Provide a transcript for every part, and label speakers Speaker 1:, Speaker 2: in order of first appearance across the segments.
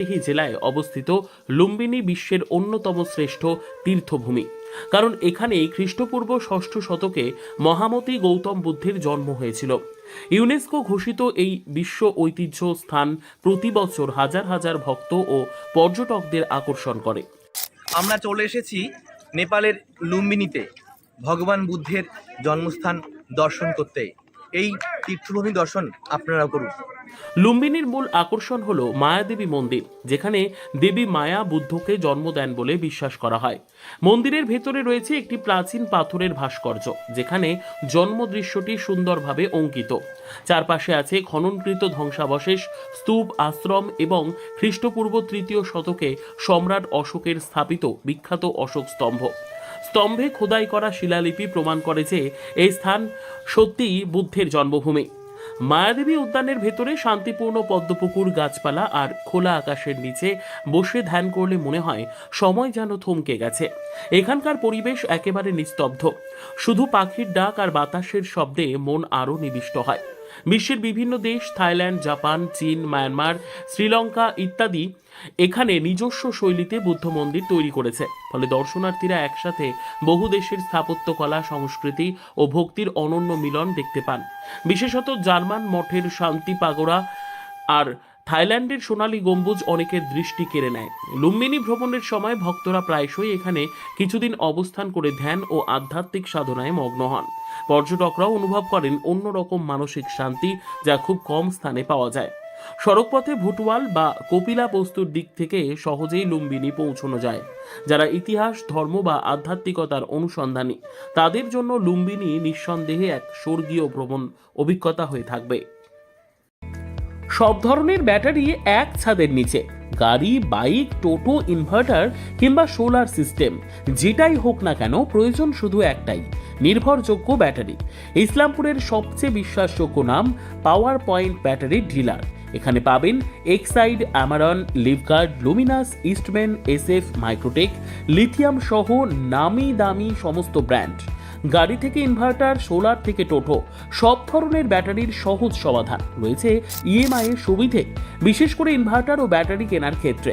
Speaker 1: এই জেলায় অবস্থিত লুম্বিনী বিশ্বের অন্যতম শ্রেষ্ঠ তীর্থভূমি। কারণ এখানেই খ্রিস্টপূর্ব ষষ্ঠ শতকে মহামতি গৌতম বুদ্ধের জন্ম হয়েছিল। ইউনেস্কো ঘোষিত এই বিশ্ব ঐতিহ্য স্থান প্রতি বছর হাজার হাজার ভক্ত ও পর্যটকদের আকর্ষণ করে।
Speaker 2: আমরা চলে এসেছি নেপালের লুম্বিনীতে। ভগবান বুদ্ধের জন্মস্থান দর্শন করতে। এই তীর্থভূমি দর্শন আপনারা করুন।
Speaker 1: লুম্বিনীর মূল আকর্ষণ হল মায়াদেবী মন্দির, যেখানে দেবী মায়া বুদ্ধকে জন্ম দেন বলে বিশ্বাস করা হয়। মন্দিরের ভেতরে রয়েছে একটি প্রাচীন পাথরের ভাস্কর্য, যেখানে জন্ম দৃশ্যটি সুন্দরভাবে অঙ্কিত। চারপাশে আছে খননকৃত ধ্বংসাবশেষ, স্তূপ, আশ্রম এবং খ্রিস্টপূর্ব তৃতীয় শতকে সম্রাট অশোকের স্থাপিত বিখ্যাত অশোক স্তম্ভ। স্তম্ভে খোদাই করা শিলালিপি প্রমাণ করে যে এই স্থান সত্যিই বুদ্ধের জন্মভূমি। মায়াদেবী উদ্যানের ভেতরে শান্তিপূর্ণ পদ্মপুকুর, গাছপালা আর খোলা আকাশের নিচে বসে ধ্যান করলে মনে হয় সময় যেন থমকে গেছে। এখানকার পরিবেশ একেবারে নিস্তব্ধ। শুধু পাখির ডাক আর বাতাসের শব্দে মন আরও নিবিষ্ট হয়। বিশ্বের বিভিন্ন দেশ, থাইল্যান্ড, জাপান, চীন, মায়ানমার, শ্রীলঙ্কা ইত্যাদি এখানে নিজস্ব শৈলীতে বুদ্ধ মন্দির তৈরি করেছে। ফলে দর্শনার্থীরা একসাথে বহু দেশের স্থাপত্যকলা সংস্কৃতি ও ভক্তির অনন্য মিলন দেখতে পান। বিশেষত জার্মান মঠের শান্তি পাগোড়া আর থাইল্যান্ডের সোনালী গম্বুজ অনেকের দৃষ্টি কেড়ে নেয়। লুম্বিনী ভ্রমণের সময় ভক্তরা প্রায়শই এখানে কিছুদিন অবস্থান করে ধ্যান ও আধ্যাত্মিক সাধনায় মগ্ন হন। পর্যটকরাও অনুভব করেন অন্যরকম মানসিক শান্তি যা খুব কম স্থানে পাওয়া যায়। সড়কপথে ভুটওয়াল বা কপিলা বস্তুর দিক থেকে সহজেই লুম্বিনী পৌঁছানো যায়। যারা ইতিহাস, ধর্ম বা আধ্যাত্মিকতার অনুসন্ধানী, তাদের জন্য লুম্বিনী নিঃসন্দেহে এক স্বর্গীয় ভ্রমণ অভিজ্ঞতা হয়ে থাকবে। সব ধরনের ব্যাটারি এক ছাদের নিচে, গাড়ি, বাইক, টোটো, ইনভার্টার কিংবা সোলার সিস্টেম, যেটাই হোক না কেন প্রয়োজন শুধু একটাই, নির্ভরযোগ্য ব্যাটারি। ইসলামপুরের সবচেয়ে বিশ্বাসযোগ্য নাম, পাওয়ার পয়েন্ট ব্যাটারি ডিলার। এখানে পাবেন Exide, Amaron, Livguard, Luminous, Eastman, SF, Microtek, lithium সহ নামি দামি সমস্ত ব্র্যান্ড। গাড়ি থেকে ইনভার্টার সোলার থেকে টোটো, সব ধরনের ব্যাটারির সহজ সমাধান রয়েছে ইএমআই এর সুবিধে, বিশেষ করে ইনভার্টার ও ব্যাটারি কেনার ক্ষেত্রে।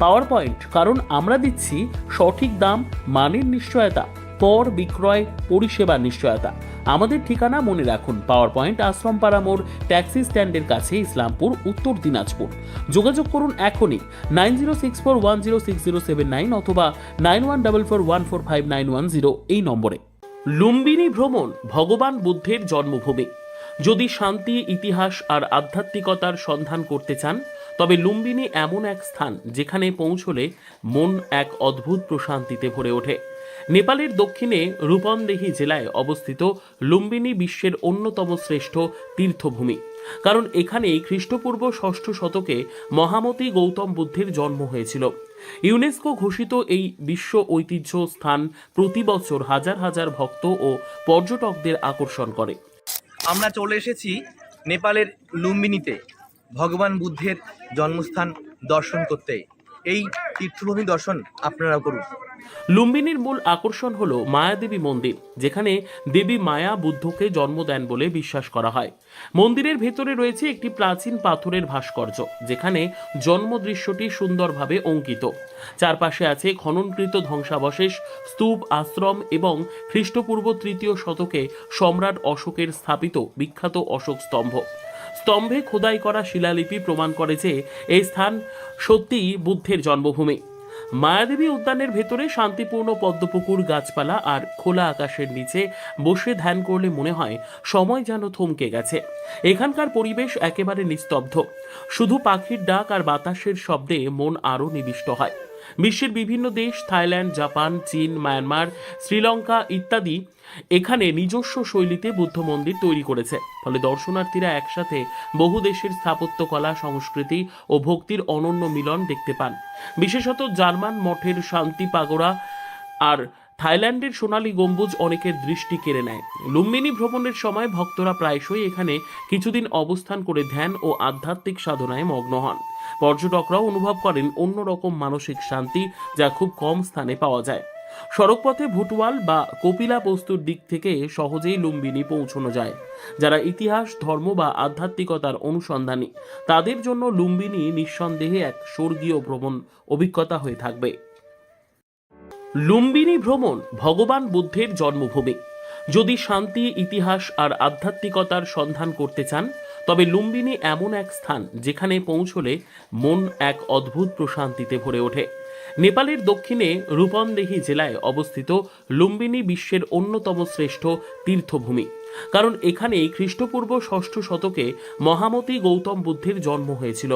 Speaker 1: পাওয়ার পয়েন্ট কারণ আমরা দিচ্ছি সঠিক দাম, মানের নিশ্চয়তা পর বিক্রয়, পরিষেবার নিশ্চয়তা। আমাদের ঠিকানা মনে রাখুন পাওয়ার পয়েন্ট আশ্রমপাড়া মোড় ট্যাক্সি স্ট্যান্ডের কাছে, ইসলামপুর, উত্তর দিনাজপুর। যোগাযোগ করুন এখনই nine zero six four one zero six zero seven nine অথবা nine one double four one four five nine one zero এই নম্বরে। লুম্বিনী ভ্রমণ ভগবান বুদ্ধের জন্মভূমি। যদি শান্তি, ইতিহাস আর আধ্যাত্মিকতার সন্ধান করতে চান, তবে লুম্বিনী এমন এক স্থান যেখানে পৌঁছলে মন এক অদ্ভুত প্রশান্তিতে ভরে ওঠে। নেপালের দক্ষিণে রূপনদেহী জেলায় অবস্থিত লুম্বিনী বিশ্বের অন্যতম শ্রেষ্ঠ তীর্থভূমি। কারণ এখানেই খ্রিস্টপূর্ব ষষ্ঠ শতকে মহামতি গৌতম বুদ্ধের জন্ম হয়েছিল। ইউনেস্কো ঘোষিত এই বিশ্ব ঐতিহ্য স্থান প্রতি বছর হাজার হাজার ভক্ত ও পর্যটকদের আকর্ষণ করে।
Speaker 2: আমরা চলে এসেছি নেপালের লুম্বিনীতে। ভগবান বুদ্ধের জন্মস্থান দর্শন করতে। এই তীর্থভূমি দর্শন আপনারা করুন।
Speaker 1: লুম্বিনীর মূল আকর্ষণ হল মায়াদেবী মন্দির, যেখানে দেবী মায়া বুদ্ধকে জন্ম দেন বলে বিশ্বাস করা হয়। মন্দিরের ভেতরে রয়েছে একটি প্রাচীন পাথরের ভাস্কর্য, যেখানে জন্ম দৃশ্যটি সুন্দরভাবে অঙ্কিত। চারপাশে আছে খননকৃত ধ্বংসাবশেষ, স্তূপ, আশ্রম এবং খ্রিস্টপূর্ব তৃতীয় শতকে সম্রাট অশোকের স্থাপিত বিখ্যাত অশোক স্তম্ভ। স্তম্ভে খোদাই করা শিলালিপি প্রমাণ করে যে এই স্থান সত্যিই বুদ্ধের জন্মভূমি। মায়াদেবী উদ্যানের ভেতরে শান্তিপূর্ণ পদ্মপুকুর, গাছপালা আর খোলা আকাশের নিচে বসে ধ্যান করলে মনে হয় সময় যেন থমকে গেছে। এখানকার পরিবেশ একেবারে নিস্তব্ধ। শুধু পাখির ডাক আর বাতাসের শব্দে মন আরও নিবিষ্ট হয়। বিশ্বের বিভিন্ন দেশ, থাইল্যান্ড, জাপান, চীন, মায়ানমার, শ্রীলঙ্কা ইত্যাদি এখানে নিজস্ব শৈলীতে বুদ্ধ মন্দির তৈরি করেছে। ফলে দর্শনার্থীরা একসাথে বহু দেশের স্থাপত্যকলা সংস্কৃতি ও ভক্তির অনন্য মিলন দেখতে পান। বিশেষত জার্মান মঠের শান্তি পাগোড়া আর থাইল্যান্ডের সোনালী গম্বুজ অনেকের দৃষ্টি কেড়ে নেয়। লুম্বিনী ভ্রমণের সময় ভক্তরা প্রায়শই এখানে কিছুদিন অবস্থান করে ধ্যান ও আধ্যাত্মিক সাধনায় মগ্ন হন। পর্যটকরাও অনুভব করেন অন্যরকম মানসিক শান্তি যা খুব কম স্থানে পাওয়া যায়। সড়কপথে ভুটওয়াল বা কপিলা বস্তুর দিক থেকে সহজেই লুম্বিনী পৌঁছানো যায়। যারা ইতিহাস, ধর্ম বা আধ্যাত্মিকতার অনুসন্ধানী, তাদের জন্য লুম্বিনী নিঃসন্দেহে এক স্বর্গীয় ভ্রমণ অভিজ্ঞতা হয়ে থাকবে। লুম্বিনী ভ্রমণ ভগবান বুদ্ধের জন্মভূমি। যদি শান্তি, ইতিহাস আর আধ্যাত্মিকতার সন্ধান করতে চান, তবে লুম্বিনী এমন এক স্থান যেখানে পৌঁছলে মন এক অদ্ভুত প্রশান্তিতে ভরে ওঠে। নেপালের দক্ষিণে রূপনদেহী জেলায় অবস্থিত লুম্বিনী বিশ্বের অন্যতম শ্রেষ্ঠ তীর্থভূমি। কারণ এখানেই খ্রিস্টপূর্ব ষষ্ঠ শতকে মহামতি গৌতম বুদ্ধের জন্ম হয়েছিল।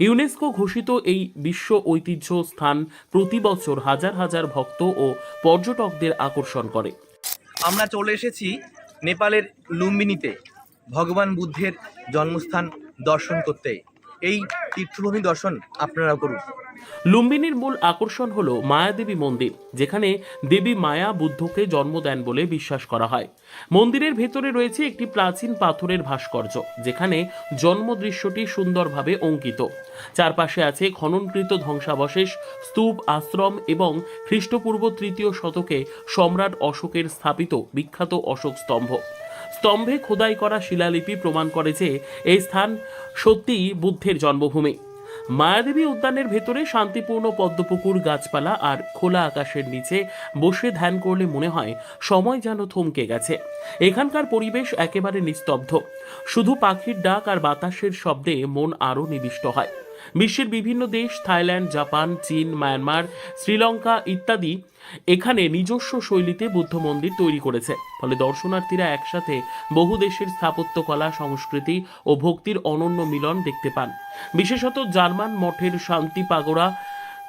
Speaker 1: ইউনেস্কো ঘোষিত এই বিশ্ব ঐতিহ্য স্থান প্রতি বছর হাজার হাজার ভক্ত ও পর্যটকদের আকর্ষণ করে।
Speaker 2: আমরা চলে এসেছি নেপালের লুম্বিনীতে, ভগবান বুদ্ধের জন্মস্থান দর্শন করতে। এই তীর্থভূমি দর্শন আপনারা করুন।
Speaker 1: লুম্বিনীর মূল আকর্ষণ হল মায়াদেবী মন্দির, যেখানে দেবী মায়া বুদ্ধকে জন্ম দেন বলে বিশ্বাস করা হয়। মন্দিরের ভেতরে রয়েছে একটি প্রাচীন পাথরের ভাস্কর্য, যেখানে জন্ম দৃশ্যটি সুন্দরভাবে অঙ্কিত। চারপাশে আছে খননকৃত ধ্বংসাবশেষ, স্তূপ, আশ্রম এবং খ্রিস্টপূর্ব তৃতীয় শতকে সম্রাট অশোকের স্থাপিত বিখ্যাত অশোক স্তম্ভ। স্তম্ভে খোদাই করা শিলালিপি প্রমাণ করে যে এই স্থান সত্যিই বুদ্ধের জন্মভূমি। মায়াদেবী উদ্যানের ভেতরে শান্তিপূর্ণ পদ্মপুকুর, গাছপালা আর খোলা আকাশের নিচে বসে ধ্যান করলে মনে হয় সময় যেন থমকে গেছে। এখানকার পরিবেশ একেবারে নিস্তব্ধ। শুধু পাখির ডাক আর বাতাসের শব্দে মন আরও নিবিষ্ট হয়। বিশ্বের বিভিন্ন দেশ, থাইল্যান্ড, জাপান, চীন, মায়ানমার, শ্রীলঙ্কা ইত্যাদি এখানে নিজস্ব শৈলীতে বুদ্ধ মন্দির তৈরি করেছে। ফলে দর্শনার্থীরা একসাথে বহু দেশের স্থাপত্যকলা সংস্কৃতি ও ভক্তির অনন্য মিলন দেখতে পান। বিশেষত জার্মান মঠের শান্তি পাগোড়া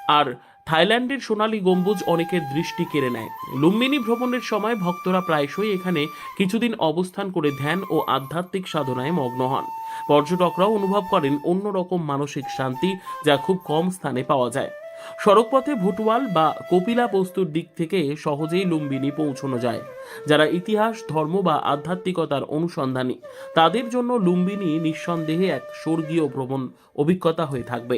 Speaker 1: আর থাইল্যান্ডের সোনালী গম্বুজ অনেকের দৃষ্টি কেড়ে নেয়। লুম্বিনী ভ্রমণের সময় ভক্তরা প্রায়শই এখানে কিছুদিন অবস্থান করে ধ্যান ও আধ্যাত্মিক সাধনায় মগ্ন হন। পর্যটকরাও অনুভব করেন অন্যরকম মানসিক শান্তি যা খুব কম স্থানে পাওয়া যায়। সড়কপথে ভুটওয়াল বা কপিলা বস্তুর দিক থেকে সহজেই লুম্বিনী পৌঁছানো যায়। যারা ইতিহাস, ধর্ম বা আধ্যাত্মিকতার অনুসন্ধানী, তাদের জন্য লুম্বিনী নিঃসন্দেহে এক স্বর্গীয় ভ্রমণ অভিজ্ঞতা হয়ে থাকবে।